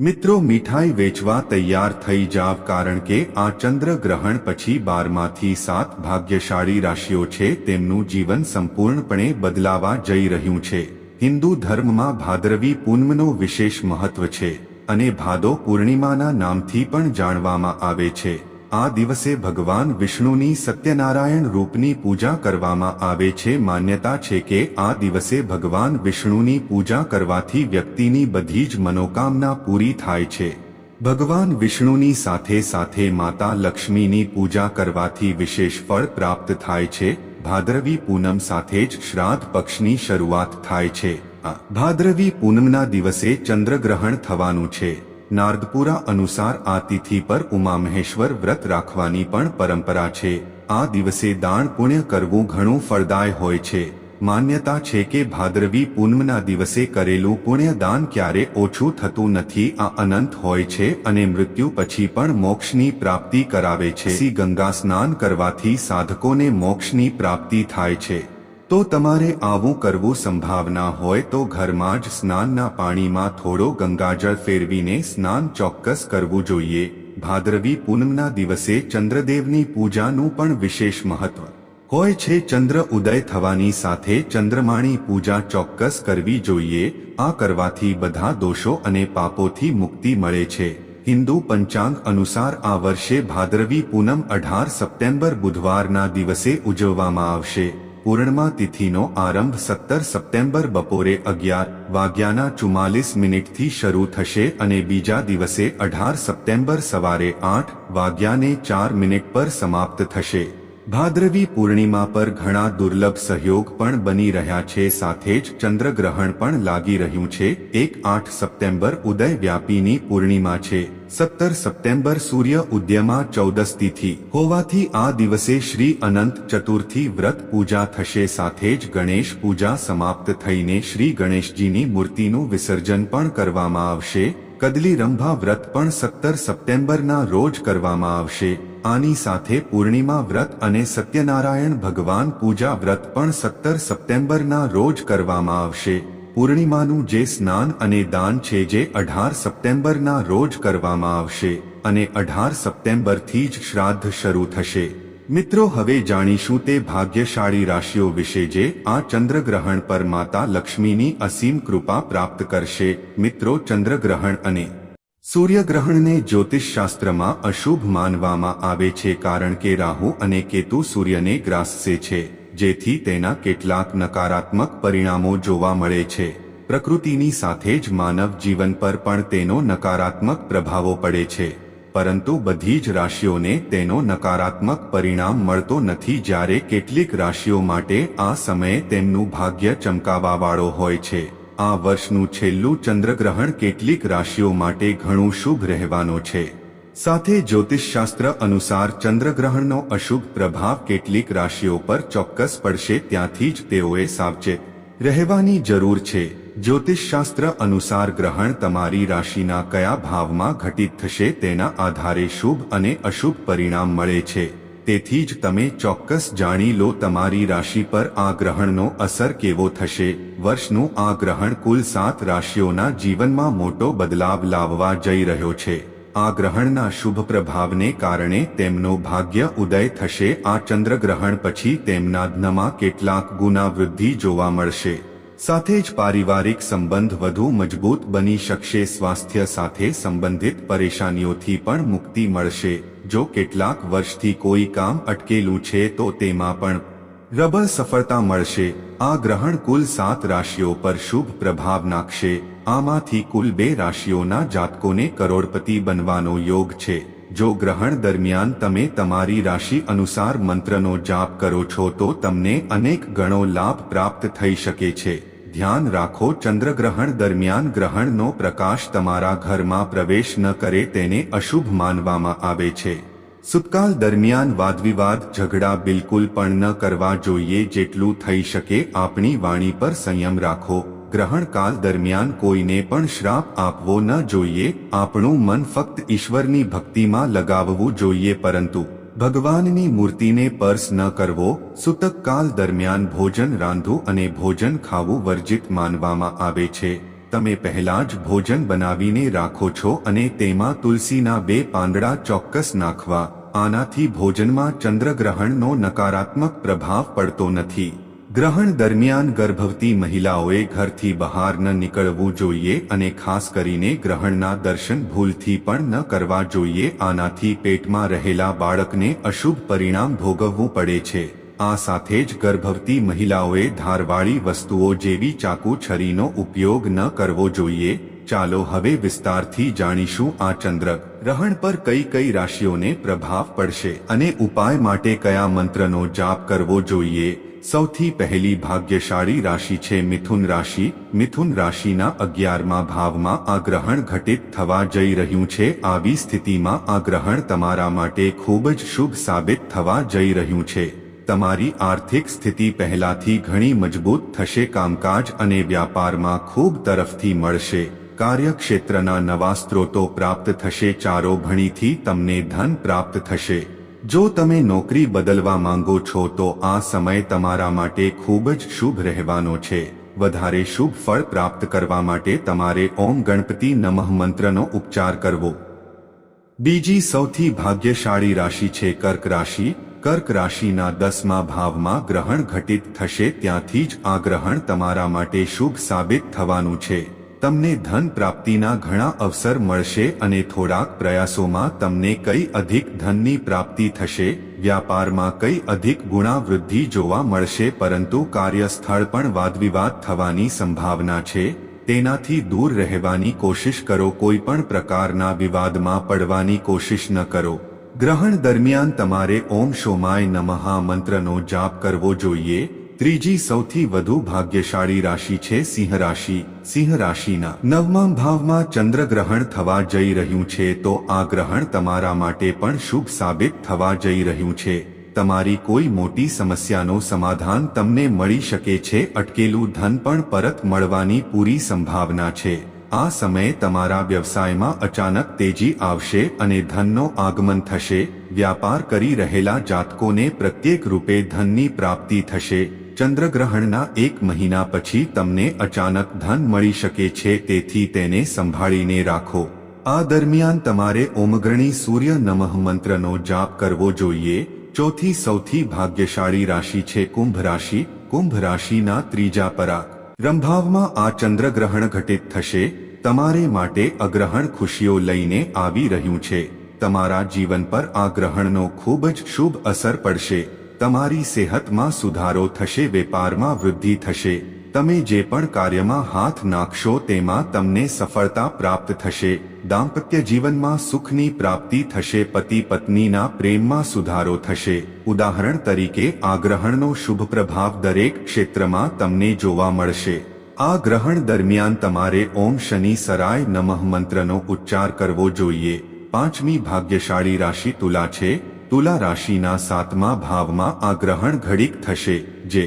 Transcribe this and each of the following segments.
મિત્રો મીઠાઈ વેચવા તૈયાર થઈ જાવ કારણ કે આ ચંદ્ર ગ્રહણ પછી બારમાંથી સાત ભાગ્યશાળી રાશિઓ છે તેમનું જીવન સંપૂર્ણપણે બદલાવા જઈ રહ્યું છે. હિન્દુ ધર્મમાં ભાદરવી પૂનમનો વિશેષ મહત્વ છે અને ભાદો પૂર્ણિમાના નામથી પણ જાણવામાં આવે છે. આ દિવસે ભગવાન વિષ્ણુની સત્યનારાયણ રૂપની પૂજા કરવામાં આવે છે. માન્યતા છે કે આ દિવસે ભગવાન વિષ્ણુની પૂજા કરવાથી વ્યક્તિની બધી જ મનોકામના પૂરી થાય છે. ભગવાન વિષ્ણુની સાથે સાથે માતા લક્ષ્મીની પૂજા કરવાથી વિશેષ ફળ પ્રાપ્ત થાય છે. ભાદરવી પૂનમ સાથે જ શ્રાદ્ધ પક્ષની શરૂઆત થાય છે. ભાદરવી પૂનમના દિવસે ચંદ્રગ્રહણ થવાનું છે. નારદપુરા અનુસાર આ તિથિ પર ઉમામહેશ્વર વ્રત રાખવાની પણ પરંપરા છે. આ દિવસે દાન પુણ્ય કરવું ઘણું ફળદાય હોય છે. માન્યતા છે કે ભાદરવી પૂનમના દિવસે કરેલું પુણ્ય દાન ક્યારે ઓછું થતું નથી, આ અનંત હોય છે અને મૃત્યુ પછી પણ મોક્ષની પ્રાપ્તિ કરાવે છે. ગંગા સ્નાન કરવાથી સાધકોને મોક્ષની પ્રાપ્તિ થાય છે. તો તમારે આવું કરવું સંભાવના હોય તો ઘરમાં જ સ્નાનના પાણીમાં થોડો ગંગાજળ ફેરવીને સ્નાન ચોક્કસ કરવું જોઈએ. ભાદરવી પૂનમના દિવસે ચંદ્રદેવની પૂજાનું પણ વિશેષ મહત્વ. હોય છે ચંદ્ર ઉદય થવાની સાથે ચંદ્રમાની પૂજા ચોક્કસ કરવી જોઈએ. આ કરવાથી બધા દોષો અને પાપોથી મુક્તિ મળે છે. હિન્દુ પંચાંગ અનુસાર આ વર્ષે ભાદરવી પૂનમ અઢાર સપ્ટેમ્બર બુધવારના દિવસે ઉજવવામાં આવશે. પૂર્ણિમા તિથિનો આરંભ સત્તર સપ્ટેમ્બર બપોરે અગિયાર વાગ્યાના ચુમ્માલીસ મિનિટથી શરૂ થશે અને બીજા દિવસે અઢાર સપ્ટેમ્બર સવારે આઠ વાગ્યાને ચાર મિનિટ પર સમાપ્ત થશે. ભાદ્રવી પૂર્ણિમા પર ઘણા દુર્લભ સહયોગ પણ બની રહ્યા છે, સાથે જ ચંદ્રગ્રહણ પણ લાગી રહ્યું છે. એક આઠ સપ્ટેમ્બર ઉદય વ્યાપીની પૂર્ણિમા છે. સત્તર સપ્ટેમ્બર સૂર્ય ઉદ્યમાં ચૌદસ તિથિ હોવાથી આ દિવસે શ્રી અનંત ચતુર્થી વ્રત પૂજા થશે, સાથે જ ગણેશ પૂજા સમાપ્ત થઈને શ્રી ગણેશજીની મૂર્તિનું વિસર્જન પણ કરવામાં આવશે. કદલી રંભા વ્રત પણ સત્તર સપ્ટેમ્બરના રોજ કરવામાં આવશે. આની સાથે પૂર્ણિમા વ્રત અને સત્યનારાયણ ભગવાન પૂજા વ્રત પણ સત્તર સપ્ટેમ્બરના રોજ કરવામાં આવશે. પૂર્ણિમાનું જે સ્નાન અને દાન છે જે અઢાર સપ્ટેમ્બરના રોજ કરવામાં આવશે અને અઢાર સપ્ટેમ્બરથી જ શ્રાદ્ધ શરૂ થશે. મિત્રો, હવે જાણીશું તે ભાગ્યશાળી રાશિઓ વિશે જે આ ચંદ્રગ્રહણ પર માતા લક્ષ્મીની અસીમ કૃપા પ્રાપ્ત કરશે. મિત્રો, ચંદ્રગ્રહણ અને સૂર્યગ્રહણને જ્યોતિષશાસ્ત્રમાં અશુભ માનવામાં આવે છે કારણ કે રાહુ અને કેતુ સૂર્યને ગ્રાસશે છે, જેથી તેના કેટલાક નકારાત્મક પરિણામો જોવા મળે છે. પ્રકૃતિની સાથે જ માનવ જીવન પર પણ તેનો નકારાત્મક પ્રભાવો પડે છે. પરંતુ બધી જ રાશિઓને તેનો નકારાત્મક પરિણામ મળતો નથી જ્યારે કેટલીક રાશિઓ માટે આ સમયે તેમનું ભાગ્ય ચમકાવાવાળો હોય છે. આ વર્ષનું છેલ્લું ચંદ્રગ્રહણ કેટલીક રાશિઓ માટે ઘણું શુભ રહેવાનો છે. સાથે જ્યોતિષશાસ્ત્ર અનુસાર ચંદ્રગ્રહણનો અશુભ પ્રભાવ કેટલીક રાશિઓ પર ચોક્કસ પડશે, ત્યાંથી જ તેઓએ સાવચેત રહેવાની જરૂર છે. જ્યોતિષશાસ્ત્ર અનુસાર ગ્રહણ તમારી રાશિના કયા ભાવમાં ઘટિત થશે તેના આધારે શુભ અને અશુભ પરિણામ મળે છે. તેથી જ તમે ચોક્કસ જાણી લો તમારી રાશિ પર આ ગ્રહણનો અસર કેવો થશે. વર્ષનું આ ગ્રહણ કુલ સાત રાશિઓના જીવનમાં મોટો બદલાવ લાવવા જઈ રહ્યો છે. આ ગ્રહણના શુભ પ્રભાવને કારણે તેમનો ભાગ્ય ઉદય થશે. આ ચંદ્રગ્રહણ પછી તેમના ધનમાં કેટલાક ગુના વૃદ્ધિ જોવા મળશે. સાથે જ પારિવારિક સંબંધ વધુ મજબૂત બની શકશે, સ્વાસ્થ્ય સાથે સંબંધિત પરેશાનીઓથી પણ મુક્તિ મળશે. જો કેટલાક વર્ષથી કોઈ કામ અટકેલું છે, તો તેમાં પણ રબર સફળતા મળશે. આ ગ્રહણ કુલ સાત રાશિઓ પર શુભ પ્રભાવ નાખશે. આમાંથી કુલ બે રાશિઓના જાતકોને કરોડપતિ બનવાનો યોગ છે. જો ગ્રહણ દરમિયાન તમે તમારી રાશિ અનુસાર મંત્રનો જાપ કરો છો, તો તમને અનેક ગણો લાભ પ્રાપ્ત થઈ શકે છે. ધ્યાન રાખો, ચંદ્રગ્રહણ દરમિયાન ગ્રહણનો પ્રકાશ તમારા ઘરમાં પ્રવેશ ન કરે તેને અશુભ માનવામાં આવે છે. સુતકાલ દરમિયાન વાદવિવાદ, ઝઘડા બિલકુલ પણ ન કરવા જોઈએ જેટલું થઈ શકે આપણી વાણી પર સંયમ રાખો. ગ્રહણકાલ દરમિયાન કોઈને પણ શ્રાપ આપવો ન જોઈએ, આપણું મન ફક્ત ઈશ્વરની ભક્તિમાં લગાવવું જોઈએ પરંતુ ભગવાનની મૂર્તિને પર્સ ન કરવો, સૂતક કાલ દરમિયાન ભોજન રાંધવું અને ભોજન ખાવું વર્જિત માનવામાં આવે છે. તમે પહેલા જ ભોજન બનાવીને રાખો છો અને તેમાં તુલસીના બે પાંદડા ચોક્કસ નાખવા. આનાથી ભોજનમાં ચંદ્રગ્રહણનો નકારાત્મક પ્રભાવ પડતો નથી. ગ્રહણ દરમિયાન ગર્ભવતી મહિલાઓએ ઘરથી બહાર ન નીકળવું જોઈએ અને ખાસ કરીને ગ્રહણના દર્શન ભૂલથી પણ ન કરવા જોઈએ. આનાથી પેટમાં રહેલા બાળકને અશુભ પરિણામ ભોગવવું પડે છે. આ સાથે જ ગર્ભવતી મહિલાઓએ ધારવાળી વસ્તુઓ જેવી ચાકુ છરીનો ઉપયોગ ન કરવો જોઈએ. ચાલો હવે વિસ્તારથી જાણીશું આ ચંદ્ર ગ્રહણ પર કઈ કઈ રાશિઓને પ્રભાવ પડશે અને ઉપાય માટે કયા મંત્રનો જાપ કરવો જોઈએ? સૌથી પહેલી ભાગ્યશાળી રાશિ છે મિથુન રાશિ. મિથુન રાશિના અગિયારમા ભાવમાં આ ગ્રહણ ઘટિત થવા જઈ રહ્યું છે. આવી સ્થિતિમાં આ ગ્રહણ તમારા માટે ખૂબ જ શુભ સાબિત થવા જઈ રહ્યું છે. તમારી આર્થિક સ્થિતિ પહેલાથી ઘણી મજબૂત થશે. કામકાજ અને વ્યાપારમાં ખૂબ તરફથી મળશે. કાર્યક્ષેત્રના નવા સ્ત્રોતો પ્રાપ્ત થશે, ચારો ભણીથી તમને ધન પ્રાપ્ત થશે. જો તમે નોકરી બદલવા માંગો છો, તો આ સમય તમારા માટે ખૂબ જ શુભ રહેવાનો છે. વધારે શુભ ફળ પ્રાપ્ત કરવા માટે તમારે ઓમ ગણપતિ નમઃ મંત્રનો ઉપચાર કરવો. બીજી સૌથી ભાગ્યશાળી રાશિ છે કર્ક રાશિ. કર્ક રાશિના દસમા ભાવમાં ગ્રહણ ઘટિત થશે, ત્યાંથી જ આ ગ્રહણ તમારા માટે શુભ સાબિત થવાનું છે. તમને ધન પ્રાપ્તિના ઘણા અવસર મળશે અને થોડાક પ્રયાસોમાં તમને કઈ અધિક ધનની પ્રાપ્તિ થશે, વ્યાપારમાં કઈ અધિક ગુણાવૃદ્ધિ જોવા મળશે પરંતુ કાર્યસ્થળ પણ વાદવિવાદ થવાની સંભાવના છે, તેનાથી દૂર રહેવાની કોશિશ કરો, કોઈ પણ પ્રકારના વિવાદમાં પડવાની કોશિશ ન કરો. ગ્રહણ દરમિયાન તમારે ઓમ શોમાય નમઃ મંત્રનો જાપ કરવો જોઈએ ત્રીજી સૌથી વધુ ભાગ્યશાળી રાશિ છે સિંહ રાશિ. સિંહ રાશિના નવમા ભાવમાં ચંદ્રગ્રહણ થવા જઈ રહ્યું છે તો આ ગ્રહણ તમારા માટે પણ શુભ સાબિત થવા જઈ રહ્યું છે. તમારી કોઈ મોટી સમસ્યાનો સમાધાન તમને મળી શકે છે, અટકેલું ધન પણ પરત મળવાની પૂરી સંભાવના છે. આ સમયે તમારા વ્યવસાયમાં અચાનક તેજી આવશે અને ધનનો આગમન થશે. વ્યાપાર કરી રહેલા જાતકોને પ્રત્યેક રૂપે ધનની પ્રાપ્તિ થશે. ચંદ્રગ્રહણના એક મહિના પછી તમને અચાનક ધન મળી શકે છે, તેથી તેને સંભાળીને રાખો. આ દરમિયાન તમારે ઓમગ્રણી સૂર્ય નમઃ મંત્રનો જાપ કરવો જોઈએ. ચોથી સૌથી ભાગ્યશાળી રાશિ છે કુંભ રાશિ. કુંભ રાશિના ત્રીજા પરાગ. રંભાવમાં આ ચંદ્રગ્રહણ ઘટિત થશે. તમારે માટે અગ્રહણ ખુશીઓ લઈને આવી રહ્યું છે. તમારા જીવન પર આ ગ્રહણનો ખૂબ જ શુભ અસર પડશે. તમારી સેહતમાં સુધારો થશે, વેપારમાં વૃદ્ધિ થશે. તમે જે પણ કાર્યમાં હાથ નાખશો તેમાં તમને સફળતા પ્રાપ્ત થશે. દાંપત્ય જીવનમાં સુખની પ્રાપ્તિ થશે, પતિ પત્નીના પ્રેમમાં સુધારો થશે. ઉદાહરણ તરીકે, આ ગ્રહણનો શુભ પ્રભાવ દરેક ક્ષેત્રમાં તમને જોવા મળશે. આ ગ્રહણ દરમિયાન તમારે ઓમ શનિ સરાય નમઃ મંત્રનો ઉચ્ચાર કરવો જોઈએ. પાંચમી ભાગ્યશાળી રાશિ તુલા છે. તુલા રાશિના સાતમા ભાવમાં આ ગ્રહણ ઘડીક થશે, જે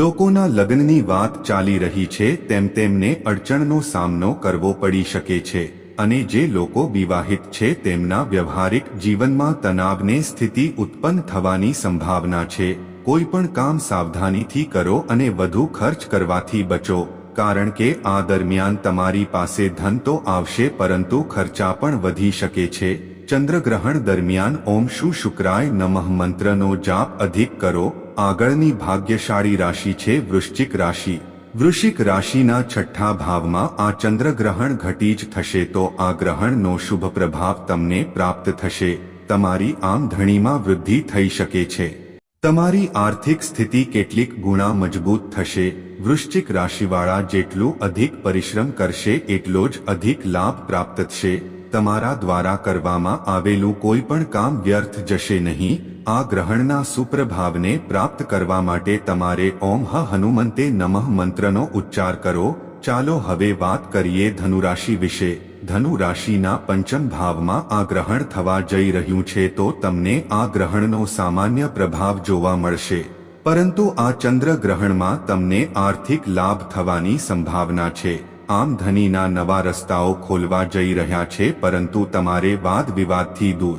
લોકોના લગ્નની વાત ચાલી રહી છે તેમ તેમને અડચણનો સામનો કરવો પડી શકે છે, અને જે લોકો વિવાહિત છે તેમના વ્યવહારિક જીવનમાં તણાવને સ્થિતિ ઉત્પન્ન થવાની સંભાવના છે. કોઈ પણ કામ સાવધાનીથી કરો અને વધુ ખર્ચ કરવાથી બચો, કારણ કે આ દરમિયાન તમારી પાસે ધન તો આવશે, પરંતુ ખર્ચા પણ વધી શકે છે. ચંદ્રગ્રહણ દરમિયાન ઓમ શુ શુક્રાય નમઃ મંત્રનો જાપ અધિક કરો. આગળની ભાગ્યશાળી રાશિ છે વૃશ્ચિક રાશિ. વૃશ્ચિક રાશિના છઠ્ઠા ભાવમાં આ ચંદ્રગ્રહણ ઘટી જ થશે તો આ ગ્રહણનો શુભ પ્રભાવ તમને પ્રાપ્ત થશે. તમારી આમધણીમાં વૃદ્ધિ થઈ શકે છે. તમારી આર્થિક સ્થિતિ કેટલીક ગુણા મજબૂત થશે. વૃશ્ચિક રાશિવાળા જેટલું અધિક પરિશ્રમ કરશે, એટલો જ અધિક લાભ પ્રાપ્ત થશે. તમારા દ્વારા કરવામાં આવેલું કોઈ પણ કામ વ્યર્થ જશે નહીં. આ ગ્રહણના સુપ્રભાવને પ્રાપ્ત કરવા માટે તમારે ઓમ હનુમંતે નમઃ મંત્રનો ઉચ્ચાર કરો. ચાલો હવે વાત કરીએ ધનુરાશિ વિશે. ધનુ રાશિના પંચમ ભાવમાં આ ગ્રહણ થવા જઈ રહ્યું છે તો તમને આ ગ્રહણનો સામાન્ય પ્રભાવ જોવા મળશે. પરંતુ આ ચંદ્ર ગ્રહણમાં તમને આર્થિક લાભ થવાની સંભાવના છે. આમ ધનીના નવા રસ્તાઓ ખોલવા જઈ રહ્યા છે, પરંતુ તમારે વાદ વિવાદથી દૂર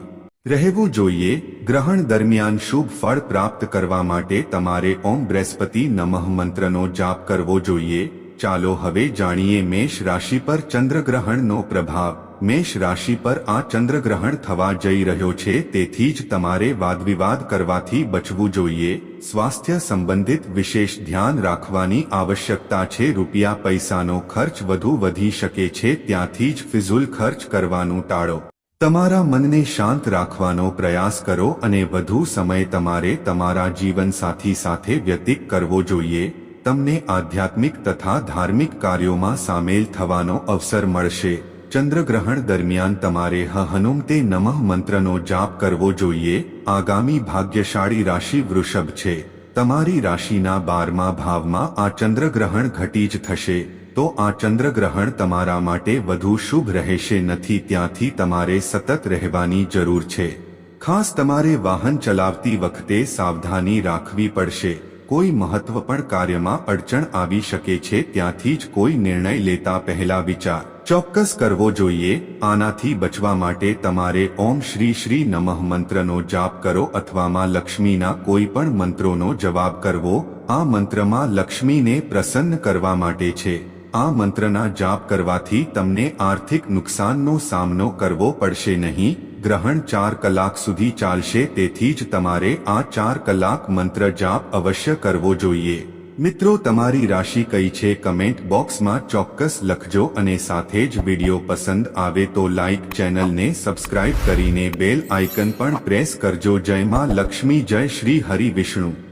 રહેવું જોઈએ. ગ્રહણ દરમિયાન શુભ ફળ પ્રાપ્ત કરવા માટે તમારે ઓમ બૃહસ્પતિ નમઃ મંત્રનો જાપ કરવો જોઈએ. ચાલો હવે જાણીએ મેષ રાશિ પર ચંદ્રગ્રહણનો પ્રભાવ. મેષ રાશિ પર આ ચંદ્રગ્રહણ થવા જઈ રહ્યો છે, તેથી જ તમારે વાદવિવાદ કરવાથી બચવું જોઈએ. સ્વાસ્થ્ય સંબંધિત વિશેષ ધ્યાન રાખવાની આવશ્યકતા છે. રૂપિયા પૈસાનો ખર્ચ વધુ વધી શકે છે, ત્યાંથી જ ફિઝુલ ખર્ચ કરવાનું ટાળો. તમારા મનને શાંત રાખવાનો પ્રયાસ કરો અને વધુ સમય તમારે તમારા જીવનસાથી સાથે વ્યતીત કરવો જોઈએ. તમને આધ્યાત્મિક તથા ધાર્મિક કાર્યોમાં સામેલ થવાનો અવસર મળશે. ચંદ્રગ્રહણ દરમિયાન તમારે હ હનુમતે નમઃ મંત્રનો જાપ કરવો જોઈએ. આગામી ભાગ્યશાળી રાશિ વૃષભ છે. તમારી રાશિના બારમા ભાવમાં આ ચંદ્રગ્રહણ ઘટી જ થશે. તો આ ચંદ્રગ્રહણ તમારા માટે વધુ શુભ રહેશે નથી, ત્યાંથી તમારે સતત રહેવાની જરૂર છે. ખાસ તમારે વાહન ચલાવતી વખતે સાવધાની રાખવી પડશે. કોઈ મહત્વપૂર્ણ કાર્યમાં અડચણ આવી શકે છે, ત્યાંથી જ કોઈ નિર્ણય લેતા પહેલા વિચાર. ચોક્કસ કરવો જોઈએ આનાથી બચવા માટે તમારે ઓમ શ્રી શ્રી નમઃ મંત્રનો જાપ કરો અથવામાં લક્ષ્મીના કોઈ પણ મંત્રોનો જવાબ કરવો, આ મંત્રમાં લક્ષ્મીને પ્રસન્ન કરવા માટે છે. આ મંત્રના જાપ કરવાથી તમને આર્થિક નુકસાનનો સામનો કરવો પડશે નહીં, ગ્રહણ ચાર કલાક સુધી ચાલશે તેથી જ તમારે આ ચાર કલાક મંત્ર જાપ અવશ્ય કરવો જોઈએ. મિત્રો, તમારી રાશિ કઈ છે? કમેન્ટ બોક્સમાં ચોક્કસ લખજો અને સાથે જ વીડિયો પસંદ આવે તો લાઈક ચેનલને સબસ્ક્રાઇબ કરીને બેલ આઇકન પણ પ્રેસ કરજો. જય માં લક્ષ્મી, જય શ્રી હરિ વિષ્ણુ.